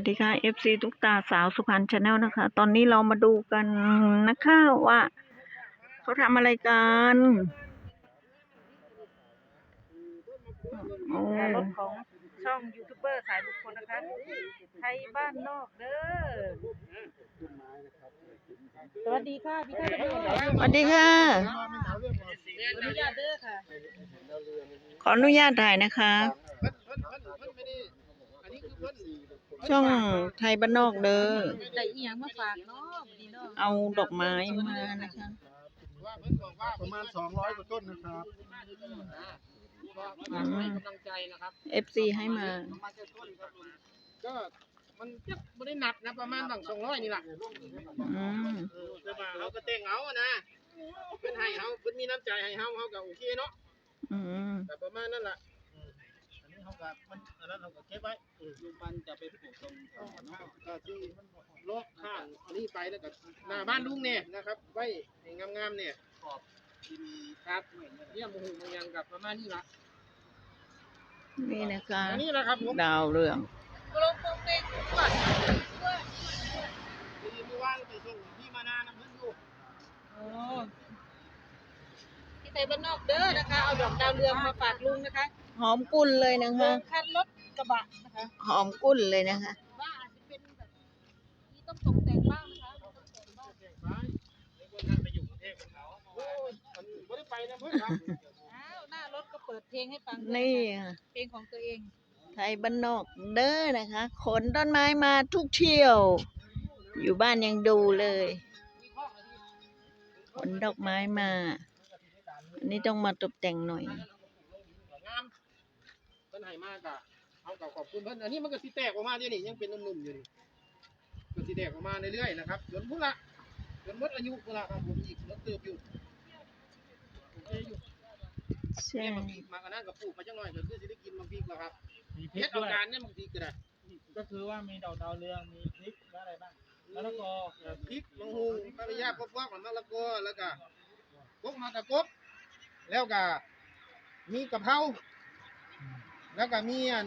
วัสดีค่ะ FC ทุกตาสาวสุพรรณชาแนลนะคะ ตอนนี้เรามาดูกันนะคะว่าเขาทำอะไรกันโอ้รถของช่องยูทูบเบอร์สายบุคคลนะคะไทยบ้านนอกเด้อสวัสดีค่ะพี่ไทยบ้านนอกสวัสดีค่ะอนุญาตเด้อค่ะขออนุญาตถ่ายนะคะ ช่องไทยบ้านนอกเด้อ ได้อีหยังมาฝากเนาะวันนี้เนาะเอาดอกไม้มานะคะ ประมาณ 200 กว่าต้นนะครับอืมกำลังใจนะครับ FC ให้มา ก็มันจะไม่ได้หนักนะประมาณตั้ง200นี่แหละอืม เออแต่ว่าเขาก็แต่งเอาอะนะเพิ่นให้เฮาเพิ่นมีน้ำใจให้เฮาเฮาก็โอเคเนาะอืม แต่ประมาณนั้นล่ะอืมอันนี้ เฮาก็มันอันนั้นเฮาก็เก็บไว้อืมมันจะไปปลูกตรงแถวเนาะก็ที่โลกข้างอันนี้ไปแล้วก็หน้าบ้านลุงเนี่ยนะครับ ไว้ให้งามๆเนี่ยขอบดินครับเนี่ยหมูหูหมูยังกับประมาณนี้ล่ะนี่นะคะอันนี้แหละครับผมดาวเรืองลงตรงเต็งก่อนที่เมื่อวานไปส่งที่มานาน้ำเพิ่นอยู่โอ้พี่ไทยบ้านนอกเด้อนะคะ เอาดอกดาวเรืองมาฝากลุงนะคะ หอมกุ่นเลยนะลุคะงคันรถกระบะนะคะหอมกุ่นเลยนะคะ ว่าอาจจะเป็นแบบนี้ต้องตกแต่งบ้างนะคะต้องตกแต่งบ้างไปในคนนั้นไปอยู่กรุงเทพกับเขาโอ้ยมันไม่ได้ไปนะเพิ่นครับอ้าวหน้ารถก็เปิดเพลงให้ฟังด้วยนี่นะคะค่ะเพลงของตัวเองไทยบ้านนอกเด้อนะคะ ขนต้นไม้มาทุกเที่ยว อยู่บ้านยังดูเลย ขนดอกไม้มา อันนี้ต้องมาตกแต่งหน่อยงามเพิ่ นให้มากะเอากับขอบคุณเพิ่นอันนี้มันก็สิแตกออกมาเดี๋ยวนี้ยังเป็นหนุ่มๆอยู่นี่ก็สิแตกออกมาเรื่อยๆนะครับจนพุ่นละจนหมดอายุพุ่นละครับผมอีกรถเติบอยู่โอเคอยู่ใช่แม่บางทีมากอันนั้นกับปลูกมาจังหน่อยก็คือสิได้กินบางทีแล้วครับมีพริเฮ็กดเอาด้วยการเนี่ยบางทีก็ได้ก็คือว่ามีดอกดาวเรืองมีพริกและอะไรบ้างมะละกอเอ่อพริกมะฮูปลายาปอกๆมะละกอแล้วก็กกมากระกบแล้วก็มีกะเพรา แล้วก็มีอัน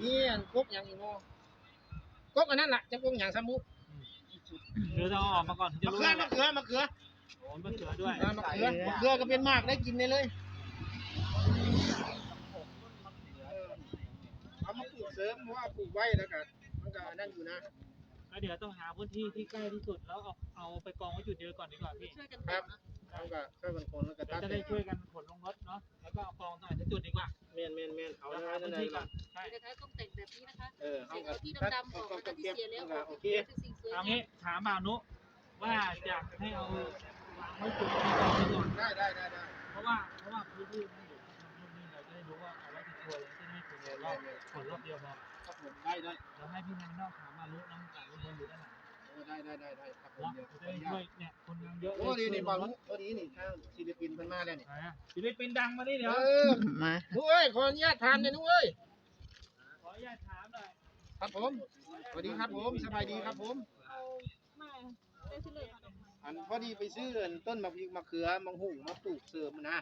มีอันกกอย่างอีกเนาะกกอันนั้นล่ะจังกกอย่างสมุหรือต้องเอาออกมาก่อนถึงจะมะรู้เขือว่ามะเขือมะเขือโอ้มะเขือด้วยอ่ามะเขือมะเขือก็เป็นมากได้กินได้เลยเอามาปลูกเสริมเพราะว่าปลูกไว้แล้วก็มันก็นั่นอยู่นะแล้วเดี๋ยวต้องหาพื้นที่ที่ใกล้ที่สุดแล้วเอาเอาไปกองไว้จุดเดียวก่อนดีกว่าพี่ช่วยกันครับเอาก็ช่วยกันคนแล้วก็เดี๋ยตัวด จะได้ช่วยกันขนลงรถเนาะแล้วก็เอากองตรงไหนสักจุดดีกว่า เมนเมนเมนเอาแล้วไว้หานั่พื้นนเลยที่ก่อล่ะนใช่นะคะต้องแต่งแบบนี้นะคะเออเสีเอายงก็เอาที่ดำๆออกก็นะคะที่เก็บเสียแล้วอก็อกโอเคคือสิ่งสวยเอางามงี้ถามบ่าวนุว่าอยากให้เอาวางไว้จุดที่กองไว้ก่อนได้ได้ได้ได้เพราะว่าเพราะว่าพื้นที่มันอยู่ข้างนอกนี่เราจะได้รู้ว่าเอาไว้ที่ชัวร์เลยจะได้ไม่ถึงรอบขนรอบเดียวพอครับผมได้ได้ เราให้พี่นายนอกถามมารู้น้ ได้ได้ได้ได้ครับผมเนาะเดี๋ยวจะได้ช่วยเนี่ยคนงานเยอะโอ้ดีนี่บอลโอ้ดีนี่ทางศิลปินเพิ่นมาแล้วนี่ไหนอะศิลปินดังมานี่เดี๋ยวเออมานุ้ยเอ้ยขออนุญาตทานเลยนุ้ยเอ้ยขออนุญาตถามหน่อยครับผมสวัสดีครับผมสบายดีครับผม เอาไม่ได้ชื่อเลยค่ะดอกไม้อันพอดีไปซื้ออันต้นมะพริกมะเขือมังหูมาปลูกเสริมนะ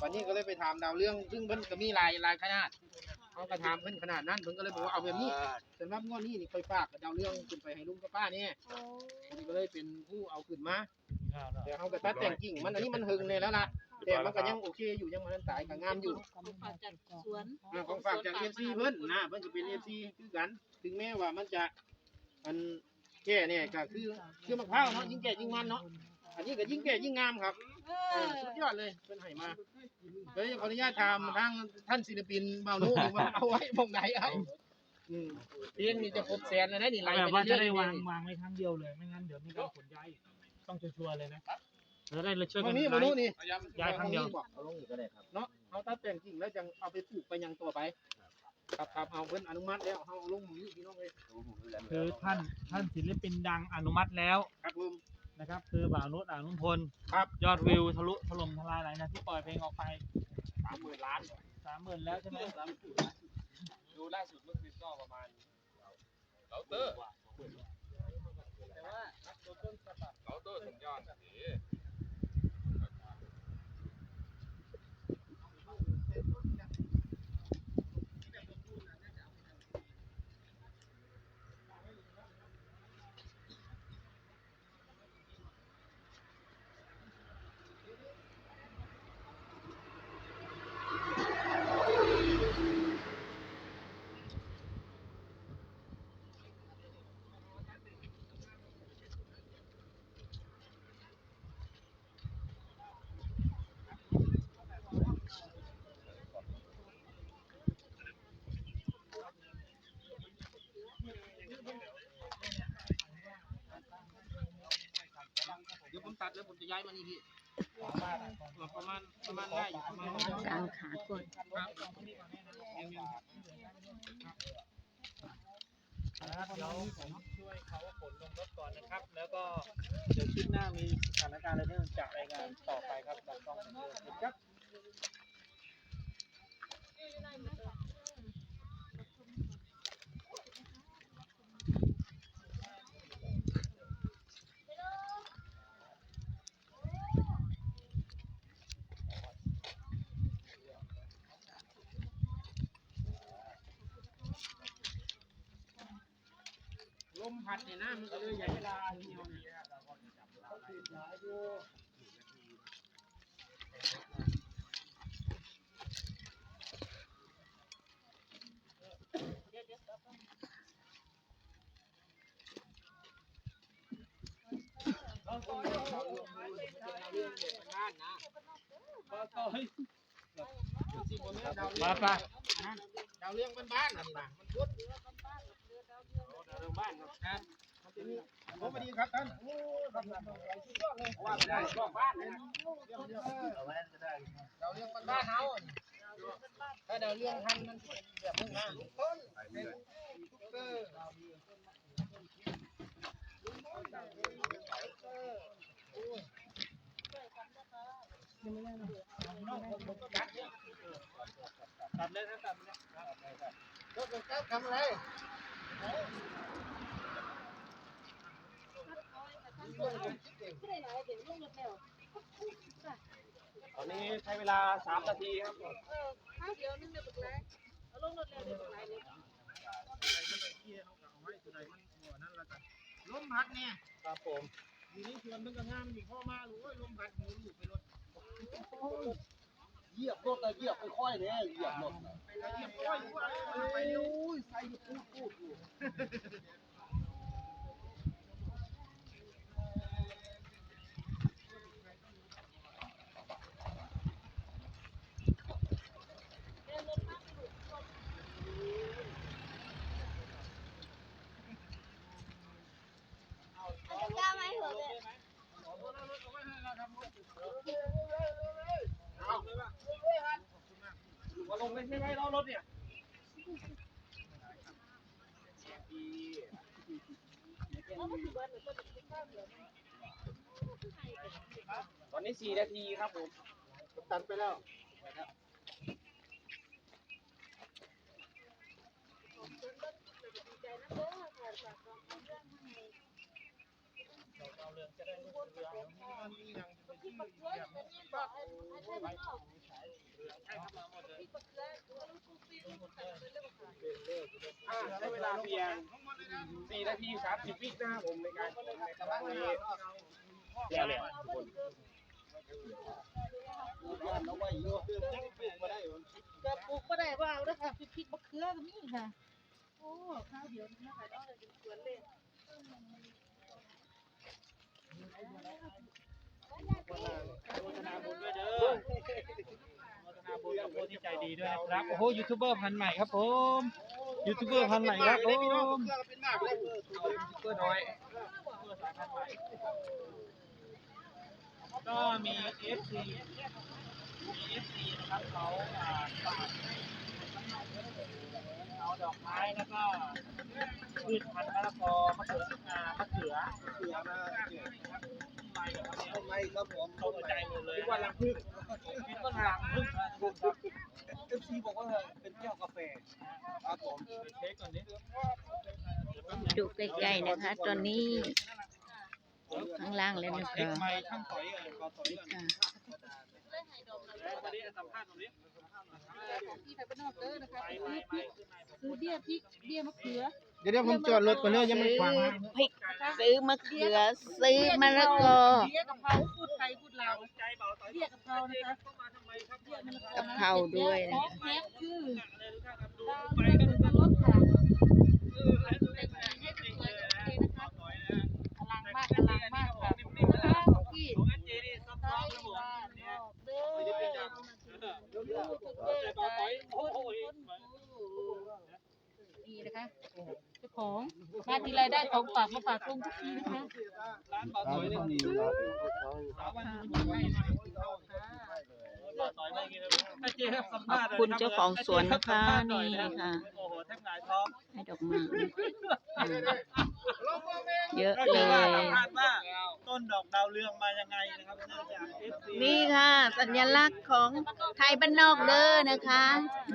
วันนี้ก็เลยไปถามดาวเรื่องซึ่งเพิ่นก็มีหลายหลายขนาด เขาก็ถามเพิ่นขนาดนั้นเพิ่นก็เลยบอกว่าเอาแบบนี้สำหรับงวดนี้นี่ค่อยฝากดาวเรื่องขึ้นไปให้ลุงกับป้าเนี่ยโอ้ผมก็เลยเป็นผู้เอาขึ้นมาข้าวหน่อยแต่เขาก็ตัดแต่งกิ่งมันอันนี้มันหึงเลยแล้วล่ะแต่มันก็ยังโอเคอยู่ยังมันตายก็งามอยู่ของฝากจากสวนอ่าของฝากจากเอฟซีเพิ่นนะเพิ่นจะเป็นเอฟซีคือกัน ถึงแม้ว่ามันจะอันแก่เนี่ยก็คือคือมะพร้าวเนาะยิ่งแก่ยิ่งมันเนาะอันนี้ก็ยิ่งแก่ยิ่งงามครับเอเอออสุดยอดเลยเพิ่นให้มา เลยขออนุญาตถามทางท่านศิลปินเบานุว่าเอาไว้ตรงไหนเอาอืมเพลงนี่จะครบแสนแล้วนะนี่ไล่แบบไปว่าจะเรื่อยได้ๆวางนี่วางไว้ครั้งเดียวเลยไม่งั้นเดี๋ยวมีการขนย้ายอีกต้องชัวร์ๆเลยนะจะได้ช่วยตกัรนงนี้ย้าเบายนุนี่ย้ายครั้งเดียวเอาลงอีกก็ได้ครับเนาะเอาตัดแต่งกิ่งแล้วจังเอาไปปลูกไปยังตัวไปครับครับเอาเพิ่นอนุมัติแล้วเอาลงมือพี่น้องเลยคือท่านท่านศิลปินดังอนุมัติแล้วครับผม นะครับ คือบ่าวนุชอ่านุพลครับ ยอดวิวทะลุถล่มทลายหลังจากที่ปล่อยเพลงออกไปสามหมื่นล้านสามหมื่นแล้วใช่ไหมดูล่าสุดเมื่อคืนก็ประมาณเราเตอร์แต่ว่าตัวต้นฉบับเราเตอร์สุดยอดสี ผมจะย้ายมานี่พี่ประมาณประมาณได้อยู่ประมาณได้กลางขาก่อนครับเดี๋ยวผมช่วยเขาขนลงรถก่อนนะครับ แล้วก็เดี๋ยวคลิปหน้ามีสถานการณ์อะไรเรื่องจะรายงานต่อไปครับจากกล้องบันเทิงครับ พัดเนี่ยนะมันก็เลยใหญ่เวลาเหี่ยวนี่มาปะดาวเรื่องบ้านๆนั่นน่ะมันพุด ดาวเรื่องบ้านครับโอ้สวัสดีครับท่านโอ้ครับสุดยอดเลยว่าได้รอบบ้านเลยนะดาเรื่องมันบ้านเฮาถ้าดาเรื่องทันมันแบบนี้นะต้นเป็นซุปเปอร์ตัดเลยนะตัดเลยรถมันครับทำอะไร ตอนนี้ใช้เวลาสามนาทีครับลมพัดเนี่ยครับผมอยู่นี่ชวนมันก็งามมีพ่อมารู้ว่าลมพัดหมุนอยู่ไปรถ ยียบรถเลยเหยียบค่อยๆเนี่ยเหยียบรถเหยียบค่อยอยู่ว่ามันไปเร็วโอ้ยใส่พูดพูดอยู่ มาลง เลยใช่ไหมล้อรถเนี่ยตอนนี้สี่นาทีครับผมตัดไปแล้วอ่าใใช้เวลาเพียงสี่นาทีสามสิบวินะครับผมในการในกระบะนี้แล้วแหละทุกคนย่านเอาไว้อยู่ยังปลูกมาได้อยู่จะปลูกก็ได้ว่าเอาเด้ค่ะพริกมะเขือก็มีค่ะ โอ้ข้าวเดียวนะคะเอาเลยเป็นสวนเลย โฆษณาบุญด้วยเด้อโฆษณาบุญกับผู้ที่ใจดีด้วยนะครับ โอ้โห ยูทูบเบอร์พันใหม่ครับผม ยูทูบเบอร์พันใหม่ครับผได้พี่น้องมเอเป็นมากเลยยูทูบเบอร์น้อยก็มี FC มี FC นะครับเขาฝาก แล้วก็พืชพันธุ์มะละกอมะเขืออ่ามะเขือเสือมาไปนะครับเนี่ยทำไมครับผมเข้าใจหมดเลยคิดว่ารังผึ้งคิดว่ารังผึ้งครับเอฟซีบอกว่าเป็นแก้วกาแฟครับผมเช็คก่อนนิดดูใกล้ๆนะคะ ตอนนี้ ข้างล่างแล้วนะเช็คคะ ไมค์ช่างถอยก่อนขอถอยก่อนค่ะแล้วตอนนี้สัมภาษณ์ตรงนี้ที่ไปบ้านนอกเด้อนะคะซื้อเบี้ยพริกเบี้ยมะเขือเดี๋ยวเดี๋ยวผมจอดรถก่อนเนอะยังไม่ขวางพริกซื้อมะเขือซื้อมะละกอเบี้ยกะเพราพูดไทยพูดลาวใจเบาถอยเบี้ยกะเพรานะคะเข้ามาทำไมครับเบี้ยมะละกอกะเพราด้วยนะของแท้คือ เลยทุกท่านครับดู ดาว ไป เป็น กัน รถค่ะ เออให้ดูให้สวยกันเลยนะถอยนะ อลังมากอลังมากค่ะนะคะพี่ ของอันเจนี่ซับซ้อนนะผม บ้านน เนี่ย อกเด้อ ไม่ได้เป็นอย่างใจเบาถอยโอ้โห นี่นะคะ เจ้าของมาทีไรได้ของฝาก มาฝากลุงทุกทีนะคะร้านเบาต่อยเนี่ยสาววันนี้ไม่ให้เบาต่อยไม่กินเลยถ้าเจ๊ครับสัมขอภาบษณ์หน่อยคุณรับเจ้าของสวนนะคะสัมภาษณ์หนี่อยรับค่ะโอ้โหแทบหงายท้องให้ดอกไม้อืมเยอะก็เลจะว่ายสัมภาษณ์ว่า ต้นดอกดาวเรืองมายังไงนะครับเนื่องจาก FC นี่ค่ะ สัญลักษณ์ของไทยบ้านนอกเด้อนะคะ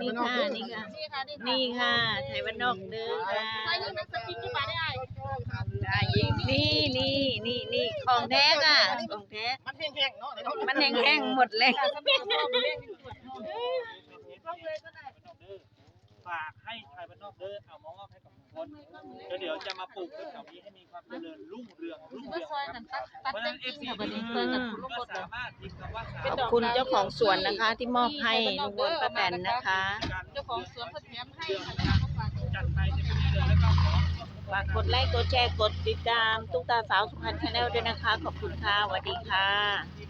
นี่ค่ะ นี่ค่ะ นี่ค่ะนี่นี่ค่ะ ไทยบ้านนอกเด้อค่ะไปยิงนักสติ๊กที่มาได้ ได้ยิงนี่นี่นี่นี่ของแท้ค่ะ ของแท้ มันแห้งๆเนาะเดี๋ยวเรามันแห้งๆหมดเลย ฝากให้ไทยบ้านนอกเด้อเอามามอบให้กับทุก คนแล้วเดี๋ยวจะมาปลูกแถวนี้ให้มีความเจริญรุ่งเรืองรุ่งมาเรืองซอยคกัรับนตัดตัดเพราะฉะเต็นั้มนที่ FC ค่ะวันนี้ซอยกันทุกก็คนเลยสามารถพิมพ์คำว่าขอบคุณเจ้าของสวนนะคะ ที่มอบให้ลุงพลป้าแตนนะคะ เจ้าของสวนเพิ่นแถมให้ค่ะแล้วก็ฝากจัดไปจะเป็นเดือนแล้วก็ฝากกดไลค์กดแชร์กดติดตามตุ๊กตาสาวสุพรรณชาแนลด้วยนะคะ ขอบคุณค่ะสวัสดีค่ะ